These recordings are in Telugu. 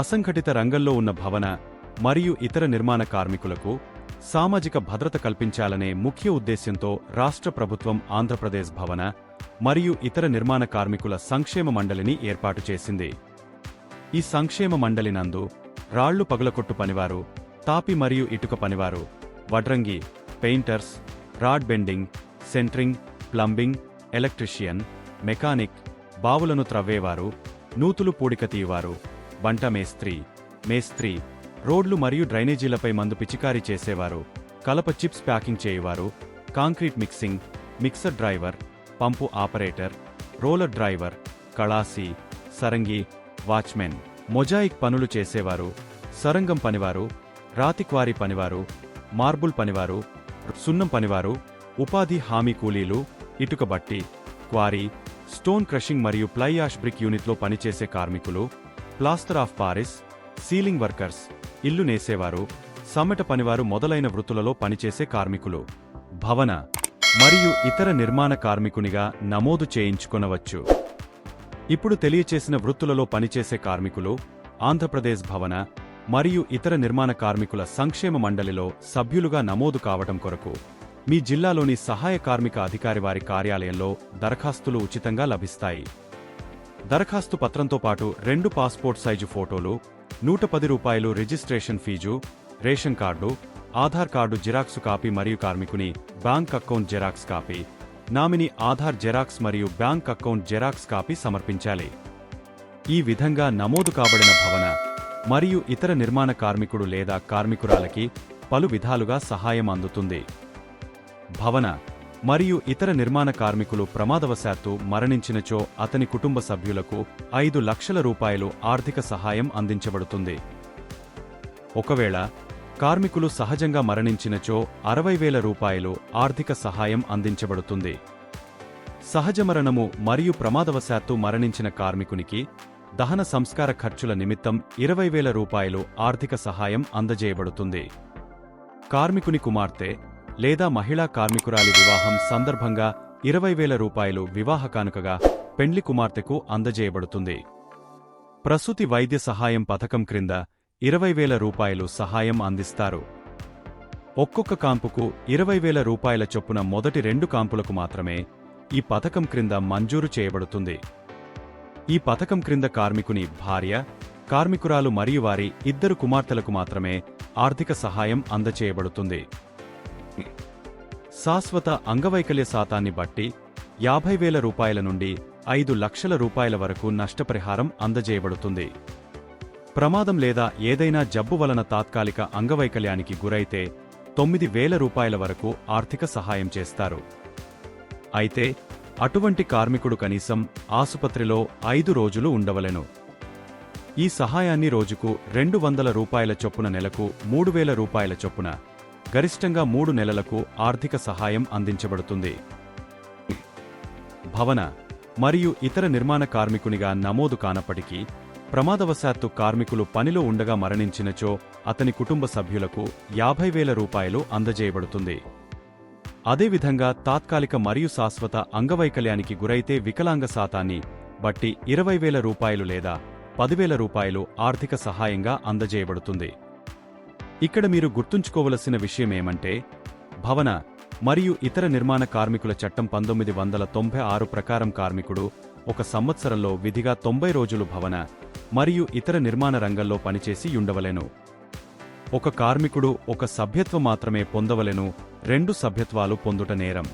అసంఘటిత రంగంలో ఉన్న భవన మరియు ఇతర నిర్మాణ కార్మికులకు సామాజిక భద్రత కల్పించాలనే ముఖ్య ఉద్దేశ్యంతో రాష్ట్ర ప్రభుత్వం ఆంధ్రప్రదేశ్ భవన మరియు ఇతర నిర్మాణ కార్మికుల సంక్షేమ మండలిని ఏర్పాటు చేసింది. ఈ సంక్షేమ మండలి నందు రాళ్ళు పగులకొట్టు పనివారు తాపి మరియు ఇటుక పనివారు వడ్రంగి painters rod bending centring plumbing electrician mechanic బావులను త్రవ్వేవారు నూతులు పూడిక తీయవారు. బంట మేస్త్రి మేస్త్రి రోడ్లు మరియు డ్రైనేజీలపై మందు పిచికారీ చేసేవారు కలప చిప్స్ ప్యాకింగ్ చేయవారు concrete mixing mixer driver pump operator roller driver కళాసి సరంగి వాచ్మెన్ మొజాయిక్ పనులు చేసేవారు సరంగం పనివారు రాతిక్వారీ పనివారు మార్బుల్ పనివారు సున్నం పనివారు ఉపాధి హామీ కూలీలు ఇటుక బట్టి క్వారీ స్టోన్ క్రషింగ్ మరియు ప్లై యాష్ బ్రిక్ యూనిట్లో పనిచేసే కార్మికులు plaster of Paris ceiling workers ఇల్లు నేసేవారు సమ్మెట పనివారు మొదలైన వృత్తులలో పనిచేసే కార్మికులు భవన మరియు ఇతర నిర్మాణ కార్మికునిగా నమోదు చేయించుకొనవచ్చు. ఇప్పుడు తెలియచేసిన వృత్తులలో పనిచేసే కార్మికులు ఆంధ్రప్రదేశ్ భవన మరియు ఇతర నిర్మాణ కార్మికుల సంక్షేమ మండలిలో సభ్యులుగా నమోదు కావటం కొరకు మీ జిల్లాలోని సహాయ కార్మిక అధికారి వారి కార్యాలయంలో దరఖాస్తులు ఉచితంగా లభిస్తాయి. దరఖాస్తు పత్రంతో పాటు రెండు పాస్పోర్ట్ సైజు ఫోటోలు నూట పది రూపాయలు registration fee ration card Aadhaar card xerox copy మరియు కార్మికుని bank account xerox copy nominee Aadhaar xerox మరియు బ్యాంక్ అకౌంట్ జెరాక్స్ కాపీ సమర్పించాలి. ఈ విధంగా నమోదు కాబడిన భవన మరియు ఇతర నిర్మాణ కార్మికుడు లేదా కార్మికురాలకి పలు విధాలుగా సహాయం అందుతుంది. భవన మరియు ఇతర నిర్మాణ కార్మికులు ప్రమాదవశాత్తు మరణించినచో అతని కుటుంబ సభ్యులకు ఐదు లక్షల రూపాయలు ఆర్థిక సహాయం అందించబడుతుంది. ఒకవేళ కార్మికులు సహజంగా మరణించినచో అరవై వేల రూపాయలు ఆర్థిక సహాయం అందించబడుతుంది. సహజ మరణము మరియు ప్రమాదవశాత్తు మరణించిన కార్మికునికి దహన సంస్కార ఖర్చుల నిమిత్తం ఇరవై వేల రూపాయలు ఆర్థిక సహాయం అందజేయబడుతుంది. కార్మికుని కుమార్తె లేదా మహిళా కార్మికురాలి వివాహం సందర్భంగా ఇరవై వేల రూపాయలు వివాహ కానుకగా పెండ్లి కుమార్తెకు అందజేయబడుతుంది. ప్రసూతి వైద్య సహాయం పథకం క్రింద ఇరవై వేల రూపాయలు సహాయం అందిస్తారు. ఒక్కొక్క కాంపుకు ఇరవై వేల రూపాయల చొప్పున మొదటి రెండు కాంపులకు మాత్రమే ఈ పథకం క్రింద మంజూరు చేయబడుతుంది. ఈ పథకం క్రింద కార్మికుని భార్య కార్మికురాలు మరియు వారి ఇద్దరు కుమార్తెలకు మాత్రమే ఆర్థిక సహాయం అందచేయబడుతుంది. శాశ్వత అంగవైకల్య శాతాన్ని బట్టి యాభై వేల రూపాయల నుండి ఐదు లక్షల రూపాయల వరకు నష్టపరిహారం అందజేయబడుతుంది. ప్రమాదం లేదా ఏదైనా జబ్బు వలన తాత్కాలిక అంగవైకల్యానికి గురైతే తొమ్మిది వేల రూపాయల వరకు ఆర్థిక సహాయం చేస్తారు. అయితే అటువంటి కార్మికుడు కనీసం ఆసుపత్రిలో ఐదు రోజులు ఉండవలెను. ఈ సహాయాన్ని రోజుకు రెండు వందల రూపాయల చొప్పున నెలకు మూడు వేల రూపాయల చొప్పున గరిష్టంగా మూడు నెలలకు ఆర్థిక సహాయం అందించబడుతుంది. భవన మరియు ఇతర నిర్మాణ కార్మికునిగా నమోదు కానప్పటికీ ప్రమాదవశాత్తు కార్మికులు పనిలో ఉండగా మరణించినచో అతని కుటుంబ సభ్యులకు యాభై వేల రూపాయలు అందజేయబడుతుంది. అదేవిధంగా తాత్కాలిక మరియు శాశ్వత అంగవైకల్యానికి గురైతే వికలాంగ శాతాన్ని బట్టి ఇరవై వేల రూపాయలు లేదా పదివేల రూపాయలు ఆర్థిక సహాయంగా అందజేయబడుతుంది. ఇక్కడ మీరు గుర్తుంచుకోవలసిన విషయమేమంటే భవన మరియు ఇతర నిర్మాణ కార్మికుల చట్టం పంతొమ్మిది వందల తొంభై ఆరు ప్రకారం కార్మికుడు ఒక సంవత్సరంలో విధిగా తొంభై రోజులు భవన మరియు ఇతర నిర్మాణ రంగంలో పనిచేసి ఉండవలెను. ఒక కార్మికుడు ఒక సభ్యత్వం మాత్రమే పొందవలెను రెండు సభ్యత్వాలు పొందుట నేరం.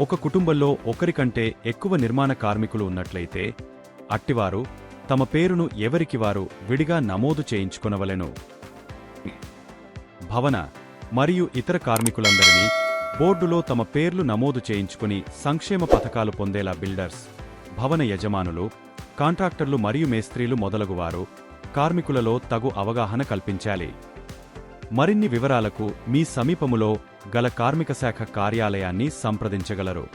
ఒక కుటుంబంలో ఒకరికంటే ఎక్కువ నిర్మాణ కార్మికులు ఉన్నట్లయితే అట్టివారు తమ పేరును ఎవరికి వారు విడిగా నమోదు చేయించుకొనవలెను. భవన మరియు ఇతర కార్మికులందరినీ బోర్డులో తమ పేర్లు నమోదు చేయించుకుని సంక్షేమ పథకాలు పొందేలా బిల్డర్స్ భవన యజమానులు కాంట్రాక్టర్లు మరియు మేస్త్రీలు మొదలగువారు కార్మికులలో తగు అవగాహన కల్పించాలి. మరిన్ని వివరాలకు మీ సమీపములో గల కార్మిక శాఖ కార్యాలయాన్ని సంప్రదించగలరు.